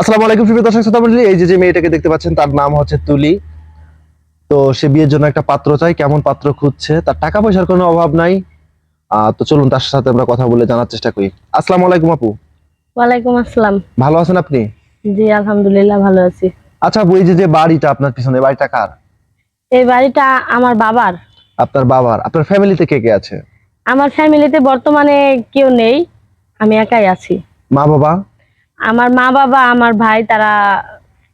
আসসালামু আলাইকুম সুপ্রিয় দর্শক শ্রোতা মণ্ডলী এই যে যে মেয়েটাকে দেখতে পাচ্ছেন তার নাম হচ্ছে তুলি। তো সে বিয়ের জন্য একটা পাত্র চাই কেমন পাত্র খুঁজছে তার টাকা পয়সার কোনো অভাব নাই। তো চলুন তার সাথে আমরা কথা বলে জানার চেষ্টা করি। আসসালামু আলাইকুম আপু। ওয়ালাইকুম আসসালাম। ভালো আছেন আপনি? জি আলহামদুলিল্লাহ ভালো আছি। আচ্ছা এই যে যে বাড়িটা আপনার পিছনে বাড়িটা কার? এই বাড়িটা আমার বাবার। আপনার বাবার। আপনার ফ্যামিলিতে কে কে আছে? আমার ফ্যামিলিতে বর্তমানে কেউ নেই আমি একাই আছি। মা বাবা? আমার মা বাবা আমার ভাই তারা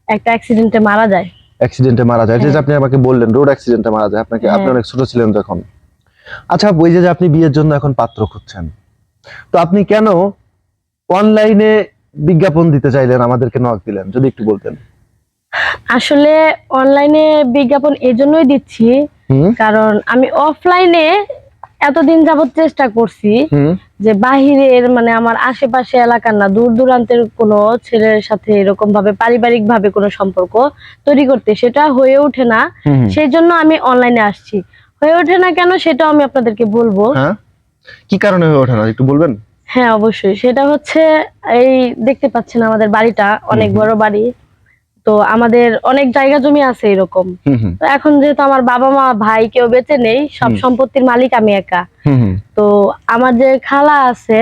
একটা অ্যাক্সিডেন্টে মারা যায়। অ্যাক্সিডেন্টে মারা যায়। যে যে আপনি আমাকে বললেন রোড অ্যাক্সিডেন্টে মারা যায় আপনাকে আপনি হ্যাঁ। অনেক ছোট ছিলেন তখন। আচ্ছা এই যে আপনি বিয়ের জন্য এখন পাত্র খুঁজছেন তো আপনি কেন অনলাইনে বিজ্ঞাপন দিতে চাইলেন আমাদেরকে নক দিলেন? যদি একটু বলতেন। আসলে অনলাইনে বিজ্ঞাপন এই জন্যই দিচ্ছি কারণ আমি অফলাইনে এতদিন যাবত চেষ্টা করছি যে বাহিরের মানে আমার আশেপাশে এলাকার না দূর দূরান্তের কোনো ছেলের সাথে এরকম ভাবে পারিবারিক ভাবে কোনো সম্পর্ক তৈরি করতে সেটা হয়ে ওঠে না। সেই জন্য আমি অনলাইনে আসছি। হয়ে ওঠে না কেন সেটাও আমি আপনাদেরকে বলব। হ্যাঁ? কি কারণে হয়ে ওঠে না? একটু বলবেন? হ্যাঁ অবশ্যই। সেটা হচ্ছে এই দেখতে পাচ্ছেন আমাদের বাড়িটা অনেক বড় বাড়ি। তো আমাদের অনেক জায়গা জমি আছে এরকম। এখন যেহেতু আমার বাবা মা ভাই কেউ বেঁচে নেই সব সম্পত্তির মালিক আমি একা। তো আমার যে খালা আছে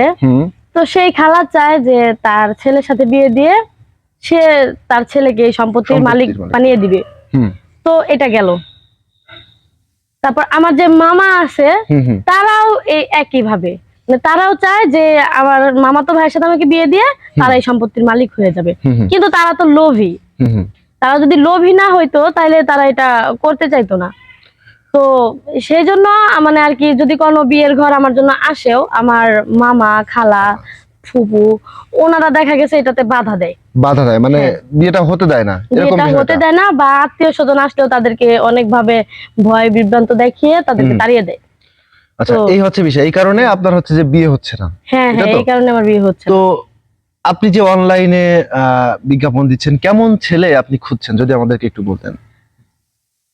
তো সেই খালা চায় যে তার ছেলের সাথে বিয়ে দিয়ে সে তার ছেলেকে এই সম্পত্তির মালিক। বানিয়ে দিবে। তো এটা গেল। তারপর আমার যে মামা আছে তারাও এই একই ভাবে মানে তারাও চায় যে আমার মামাতো ভাইয়ের সাথে আমাকে বিয়ে দিয়ে তারা এই সম্পত্তির মালিক হয়ে যাবে। কিন্তু তারা তো লোভী। তারা যদি লোভী না হইতো তাহলে তারা এটা করতে চাইতো না। তো সেই জন্য মানে আর কি যদি কোনো বিয়ের ঘর আমার জন্য আসেও আমার মামা খালা ফুপু ওনারা দেখা গেছে এটাতে বাধা দেয়। বাধা দেয় মানে হ্যাঁ। বিয়েটা হতে দেয় না বিয়েটা হতে দেয় না বা আত্মীয় স্বজন আসলেও তাদেরকে অনেক ভাবে ভয় বিভ্রান্ত দেখিয়ে তাদেরকে তাড়িয়ে দেয়। আচ্ছা এই হচ্ছে বিষয় এই কারণে আপনার হচ্ছে যে বিয়ে হচ্ছে না। হ্যাঁ হ্যাঁ এই কারণে আমার বিয়ে হচ্ছে তো আপনি যে অনলাইনে বিজ্ঞাপন দিচ্ছেন কেমন ছেলে আপনি খুঁজছেন? যদি আমাদেরকে একটু বলতেন।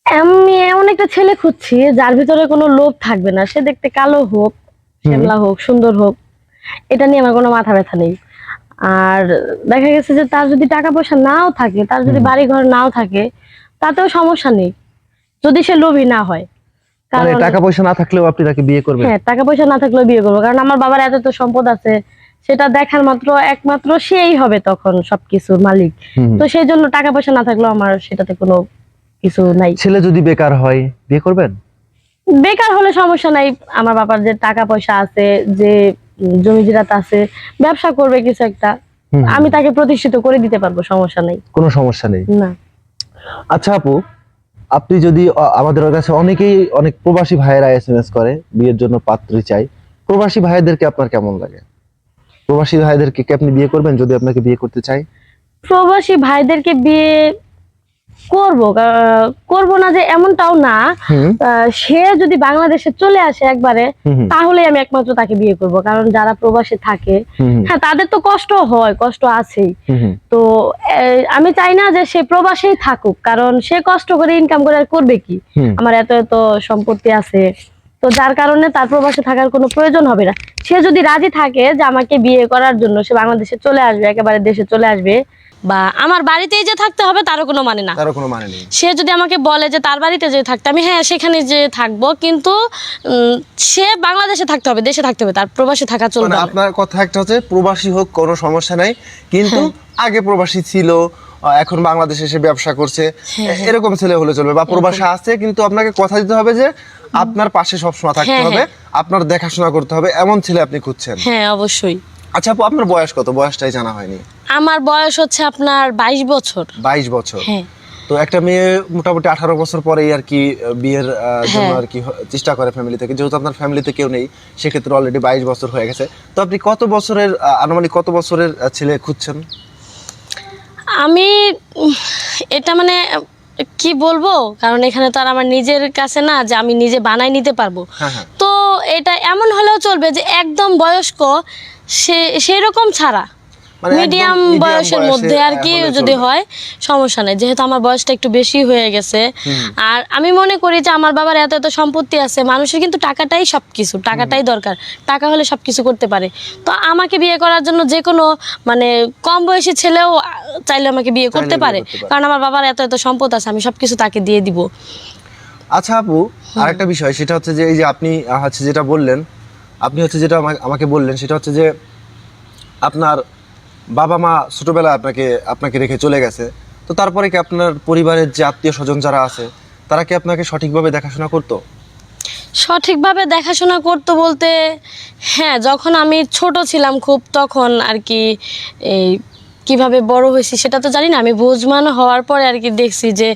আমি এমন একটা ছেলে খুঁজছি যার ভিতরে কোনো লোভ থাকবে না। সে দেখতে কালো হোক শ্যামলা হোক সুন্দর হোক এটা নিয়ে আমার কোনো মাথা ব্যথা নেই। আর দেখা গেছে যে তার যদি টাকা পয়সা নাও থাকে তার যদি বাড়ি ঘর নাও থাকে তাতেও সমস্যা নেই। যদি সে লোভী না হয়। মানে টাকা পয়সা না থাকলেও আপনি তাকে বিয়ে করবেন? হ্যাঁ টাকা পয়সা না থাকলেও বিয়ে করব। কারণ আমার বাবার এত তো সম্পদ আছে সেটা দেখার মাত্র একমাত্র সেই হবে তখন সবকিছুর মালিক। তো সেই জন্য টাকা পয়সা না থাকলেও আমার সেটাতে কোনো কিছু নাই। ছেলে যদি বেকার হয় বিয়ে করবেন? বেকার হলে সমস্যা নাই। আমার বাবার যে টাকা পয়সা আছে যে জমি জিরাত আছে ব্যবসা করবে কিছু একটা। আমি তাকে প্রতিষ্ঠিত করে দিতে পারব সমস্যা নাই। কোনো সমস্যা নেই? না। আচ্ছা আপু আপনি যদি আমাদের কাছে অনেকেই অনেক প্রবাসী ভাইয়েরা এসএমএস করে বিয়ের জন্য পাত্রী চাই প্রবাসী ভাইদেরকে আপনার কেমন লাগে? প্রবাসী ভাইদেরকে কি আপনি বিয়ে করবেন যদি আপনাকে বিয়ে করতে চাই? প্রবাসী ভাইদেরকে বিয়ে করব করব না যে এমনটাও না। সে যদি বাংলাদেশে চলে আসে একবারে তাহলে আমি একমাত্র তাকে বিয়ে করব কারণ যারা প্রবাসে থাকে হ্যাঁ তাদের তো কষ্ট হয় কষ্ট আছেই। তো আমি চাই না যে সে প্রবাসেই থাকুক কারণ সে কষ্ট করে ইনকাম করে আর করবে কি? আমার এত এত সম্পত্তি আছে। তো যার কারণে তার প্রবাসে থাকার কোনো প্রয়োজন হবে না। সে যদি রাজি থাকে যে আমাকে বিয়ে করার জন্য সে বাংলাদেশে চলে আসবে একেবারে দেশে চলে আসবে বা আমার বাড়িতেই যে থাকতে হবে তারও কোনো মানে না। তারও কোনো মানে নেই। সে যদি আমাকে বলে যে তার বাড়িতে যে থাকতে আমি হ্যাঁ সেখানে যে থাকব কিন্তু সে বাংলাদেশে থাকতে হবে দেশে থাকতে হবে তার প্রবাসে থাকা চলবে মানে না। আপনার কথা একটা হচ্ছে প্রবাসী হোক কোনো সমস্যা নাই কিন্তু আগে প্রবাসী ছিল এখন বাংলাদেশে এসে ব্যবসা করছে হ্যাঁ, এরকম ছেলে হলে চলবে বা প্রবাসী আছে কিন্তু আপনাকে কথা দিতে হবে যে আপনার পাশে সবসময় থাকতে হ্যাঁ, হবে আপনার দেখাশোনা করতে হবে এমন ছেলে আপনি খুঁজছেন। হ্যাঁ অবশ্যই। আচ্ছা আপু আপনার বয়স কত? বয়সটাই জানা হয়নি। আমার বয়স হচ্ছে আপনার বাইশ বছর। বাইশ বছর। হ্যাঁ। তো একটা মেয়ে মোটামুটি আঠারো বছর পরেই আর কি বিয়ের জন্য হ্যাঁ। আর কি চেষ্টা করে ফ্যামিলি থেকে। যেহেতু আপনার ফ্যামিলিতে কেউ নেই সেক্ষেত্রে অলরেডি বাইশ বছর হয়ে গেছে। তো আপনি কত বছরের আনুমানিক কত বছরের ছেলে খুঁজছেন? আমি এটা মানে কি বলব? কারণ এখানে তো আর আমার নিজের কাছে না যে আমি নিজে বানাই নিতে পারব। হ্যাঁ হ্যাঁ। তো এটা এমন হলেও চলবে যে একদম বয়স্ক সে সেই রকম ছাড়া। মিডিয়াম বয়সের মধ্যে আর কি যদি হয় সমস্যা নেই। যেহেতু আমার বয়সটা একটু বেশি হয়ে গেছে। আর আমি মনে করি যে আমার বাবার এত এত সম্পত্তি আছে মানুষের কিন্তু টাকাটাই সবকিছু টাকাটাই দরকার। টাকা হলে সবকিছু করতে পারে। তো আমাকে বিয়ে করার জন্য যে কোনো মানে কম বয়সী ছেলেও চাইলে আমাকে বিয়ে করতে পারে। কারণ আমার বাবার এত এত সম্পদ আছে আমি সবকিছু তাকে দিয়ে দিব। আচ্ছা আপু আরেকটা বিষয় সেটা হচ্ছে যে এই যে আপনি হচ্ছে যেটা বললেন আপনি হচ্ছে যেটা আমাকে বললেন সেটা হচ্ছে যে আপনার বাবা মা ছোটোবেলায় আপনাকে আপনাকে রেখে চলে গেছে। তো তারপরে কি আপনার পরিবারের যে আত্মীয় স্বজন যারা আছে, তারা কি আপনাকে সঠিকভাবে দেখাশোনা করতো? সঠিকভাবে দেখাশোনা করতো বলতে হ্যাঁ যখন আমি ছোট ছিলাম খুব, তখন আর কি এই কীভাবে বড় হয়েছি সেটা তো জানি না। আমি বুঝমান হওয়ার পরে আর কি দেখছি যে